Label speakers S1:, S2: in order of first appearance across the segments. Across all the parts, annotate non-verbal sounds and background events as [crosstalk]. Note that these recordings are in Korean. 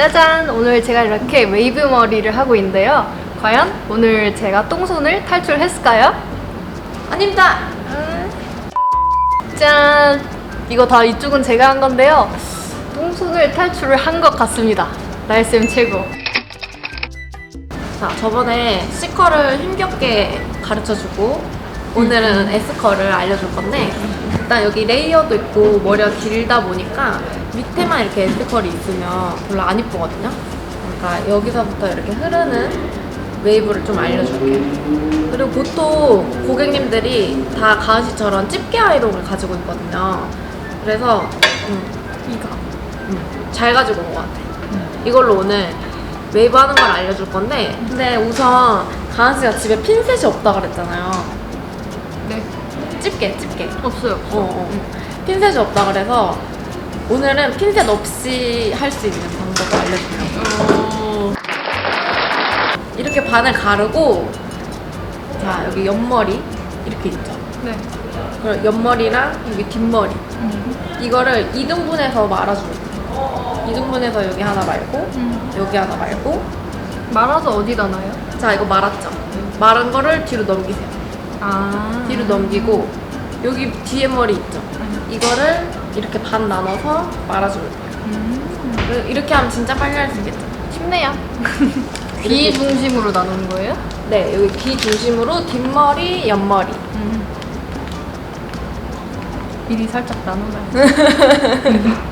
S1: 짜잔! 오늘 제가 이렇게 웨이브 머리를 하고 있는데요. 과연 오늘 제가 똥손을 탈출했을까요?
S2: 아닙니다.
S1: 짠! 이거 다 이쪽은 제가 한 건데요. 똥손을 탈출을 한 것 같습니다. 나일쌤 최고.
S2: 자, 저번에 C컬을 힘겹게 가르쳐주고 오늘은 S컬을 알려줄 건데 일단 여기 레이어도 있고 머리가 길다 보니까 밑에만 이렇게 S컬이 있으면 별로 안 이쁘거든요. 그러니까 여기서부터 이렇게 흐르는 웨이브를 좀 알려줄게요. 그리고 보통 고객님들이 다 가은 씨처럼 집게 아이롱을 가지고 있거든요. 그래서 음,
S1: 이거.
S2: 음, 잘 가지고 온 것 같아. 이걸로 오늘 웨이브 하는 걸 알려줄 건데, 근데 우선 가은 씨가 집에 핀셋이 없다 그랬잖아요.
S1: 네.
S2: 집게, 집게.
S1: 없어요.
S2: 어, 어. 핀셋이 없다 그래서 오늘은 핀셋 없이 할 수 있는 방법을.
S1: 어...
S2: 이렇게 반을 가르고, 자 여기 옆머리 이렇게 있죠.
S1: 네.
S2: 그리고 옆머리랑 여기 뒷머리 이거를 2등분해서 말아주면 돼요. 2등분해서 여기 하나 말고
S1: 음.
S2: 여기 하나 말고
S1: 말아서 어디다 놔요?
S2: 자 이거 말았죠? 마른 거를 뒤로 넘기세요.
S1: 아.
S2: 뒤로 넘기고 여기 뒤에 머리 있죠? 이거를 이렇게 반 나눠서 말아주면 돼요.
S1: 음.
S2: 그리고 이렇게 하면 진짜 빨리 할 수 있겠죠?
S1: 쉽네요. [laughs] 귀 중심으로 나누는 거예요?
S2: 네, 여기 귀 중심으로 뒷머리, 옆머리.
S1: 음. 미리 살짝 나눠놔요. [laughs]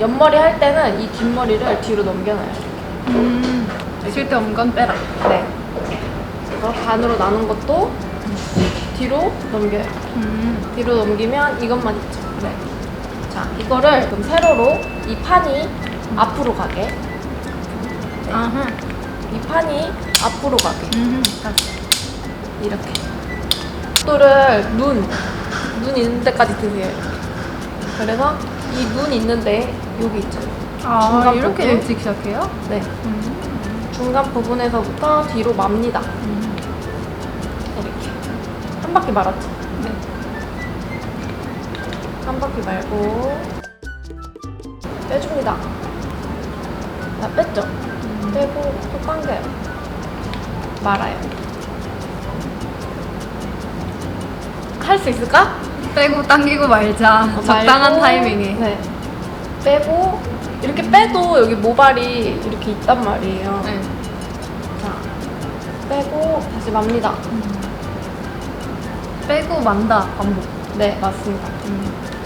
S2: 옆머리 할 때는 이 뒷머리를 뒤로 넘겨놔요.
S1: 음. 쓸데없는 건 빼라.
S2: 네. 그래서 반으로 나눈 것도 뒤로 넘겨요.
S1: 음.
S2: 뒤로 넘기면 이것만 있죠. 네. 자, 이거를 그럼 세로로 이 판이 앞으로 가게. 네.
S1: 아하.
S2: 이 판이 앞으로 가게.
S1: 음.
S2: 이렇게. 또를 눈, 눈 있는 데까지 드세요. 그래서 이 눈 있는데 여기 있죠.
S1: 아, 이렇게
S2: 부분?
S1: 일찍 시작해요?
S2: 네.
S1: 음.
S2: 중간 부분에서부터 뒤로 맙니다.
S1: 음.
S2: 한 바퀴 말았죠.
S1: 네.
S2: 한 바퀴 말고 빼줍니다. 자, 뺐죠? 빼고 또 당겨요. 말아요. 할 수 있을까?
S1: 빼고 당기고 말자.
S2: 어,
S1: 적당한
S2: 말고,
S1: 타이밍에.
S2: 네. 빼고 이렇게 빼도 여기 모발이 이렇게 있단 말이에요.
S1: 네.
S2: 자, 빼고 다시 맙니다.
S1: 빼고 만다. 반복.
S2: 네, 맞습니다.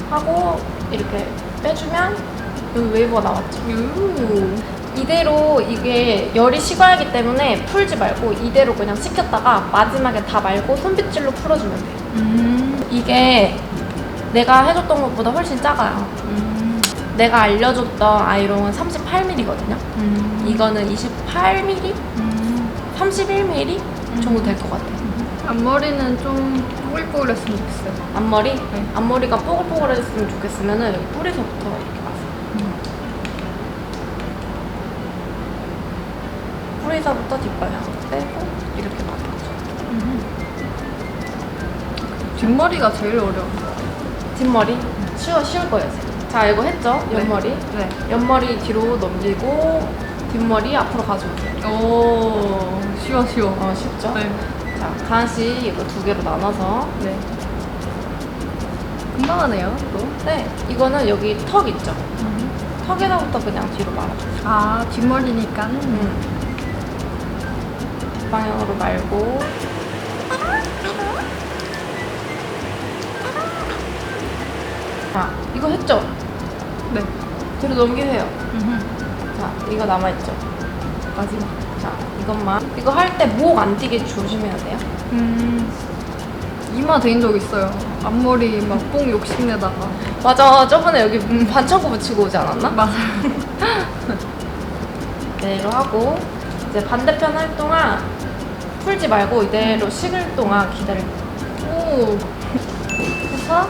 S2: 하고 이렇게 빼주면 여기 웨이브가 나왔죠.
S1: 유.
S2: 이대로 이게 열이 식어야하기 때문에 풀지 말고 이대로 그냥 식혔다가 마지막에 다 말고 손빗질로 풀어주면 돼요.
S1: 음.
S2: 이게 내가 해줬던 것보다 훨씬 작아요.
S1: 음.
S2: 내가 알려줬던 아이롱은 38mm거든요.
S1: 음.
S2: 이거는 28mm?
S1: 음.
S2: 31mm 정도 될 것 같아요.
S1: 앞머리는 좀 뽀글뽀글했으면 좋겠어요.
S2: 앞머리?
S1: 네.
S2: 앞머리가 뽀글뽀글해졌으면 좋겠으면 여기 뿌리서부터 이렇게 마세요. 뿌리서부터 뒷발향 빼고 이렇게 마세요.
S1: 뒷머리가 제일 어려워.
S2: 뒷머리 쉬워 쉬울 거예요. 지금. 자 이거 했죠?
S1: 네.
S2: 옆머리.
S1: 네.
S2: 옆머리 뒤로 넘기고 뒷머리 앞으로 가져오세요.
S1: 오, 쉬워, 쉬워.
S2: 어 쉽죠?
S1: 네.
S2: 자 가시 이거 두 개로 나눠서
S1: 네. 금방 하네요, 또.
S2: 네 이거는 여기 턱 있죠? 턱에서부터 그냥 뒤로 말아줘요.
S1: 아, 뒷머리니까.
S2: 음. 방향으로 말고 자 이거 했죠?
S1: 네.
S2: 뒤로 넘기세요. 자 이거 남아있죠?
S1: 마지막.
S2: 자 이것만 이거 할 때 목안 띄게 조심해야 돼요.
S1: 음. 이마 대인 적 있어요. 앞머리 막 뽕 욕심내다가.
S2: 맞아 저번에 여기 반창고 붙이고 오지 않았나?
S1: 맞아요. [laughs]
S2: 이대로 하고 이제 반대편 할 동안 풀지 말고 이대로 식을 동안 기다려.
S1: 오. 해서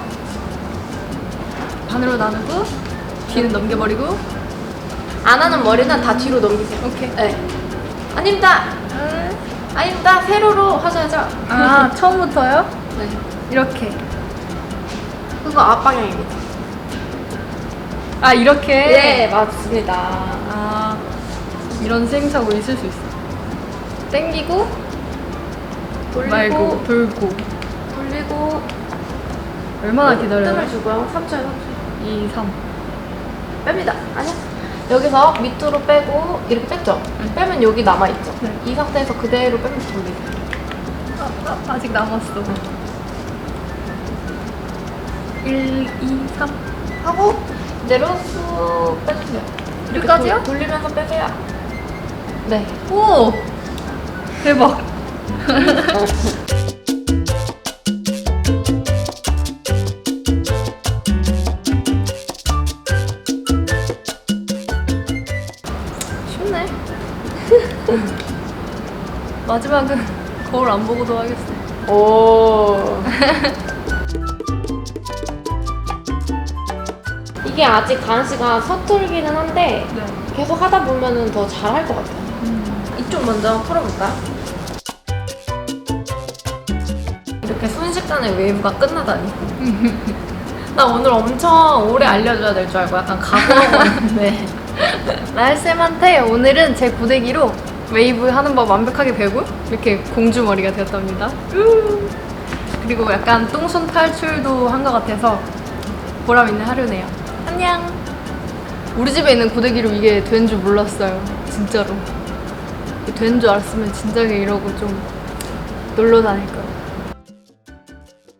S1: 반으로 나누고 뒤는 넘겨버리고.
S2: 안 하는 머리는 다 뒤로 넘기세요.
S1: 오케이.
S2: 네. 아닙니다. 아닙니다. 세로로 하셔야죠.
S1: 아, [laughs] 처음부터요?
S2: 네.
S1: 이렇게.
S2: 그거 앞방향입니다.
S1: 아, 이렇게?
S2: 네, 맞습니다.
S1: 아, 이런 시행착오 있을 수 있어. 땡기고
S2: 돌리고
S1: 말고 돌고
S2: 돌리고
S1: 얼마나 기다려요?
S2: 뜸을 주고요. 3초에 3초.
S1: 2, 3.
S2: 뺍니다. 아니야. 여기서 밑으로 빼고 이렇게 뺐죠? 빼면 여기 남아있죠?
S1: 네.
S2: 이 상태에서 그대로 빼면서 돌리세요.
S1: 아, 아, 아직 남았어. 1, 2, 3.
S2: 하고 이제로 쑥 빼주세요. 이렇게
S1: 끝까지요?
S2: 돌- 돌리면서 빼세요. 네.
S1: 오! 대박. [laughs] 마지막은 거울 안 보고도 하겠어.
S2: 오. [laughs] 이게 아직 가은 씨가 서툴기는 한데
S1: 네.
S2: 계속 하다 보면은 더 잘할 것 같아요. 이쪽 먼저 풀어볼까요? 이렇게 순식간에 웨이브가 끝나다니. [laughs] 나 오늘 엄청 오래 알려줘야 될 줄 알고 약간 각오하고 왔는데
S1: 나일쌤한테 오늘은 제 고데기로 웨이브 하는 법 완벽하게 배우고 이렇게 공주머리가 되었답니다. 우. 그리고 약간 똥손 탈출도 한 것 같아서 보람 있는 하루네요. 안녕. 우리 집에 있는 고데기로 이게 된 줄 몰랐어요. 진짜로. 된 줄 알았으면 진작에 이러고 좀 놀러 다닐 거예요.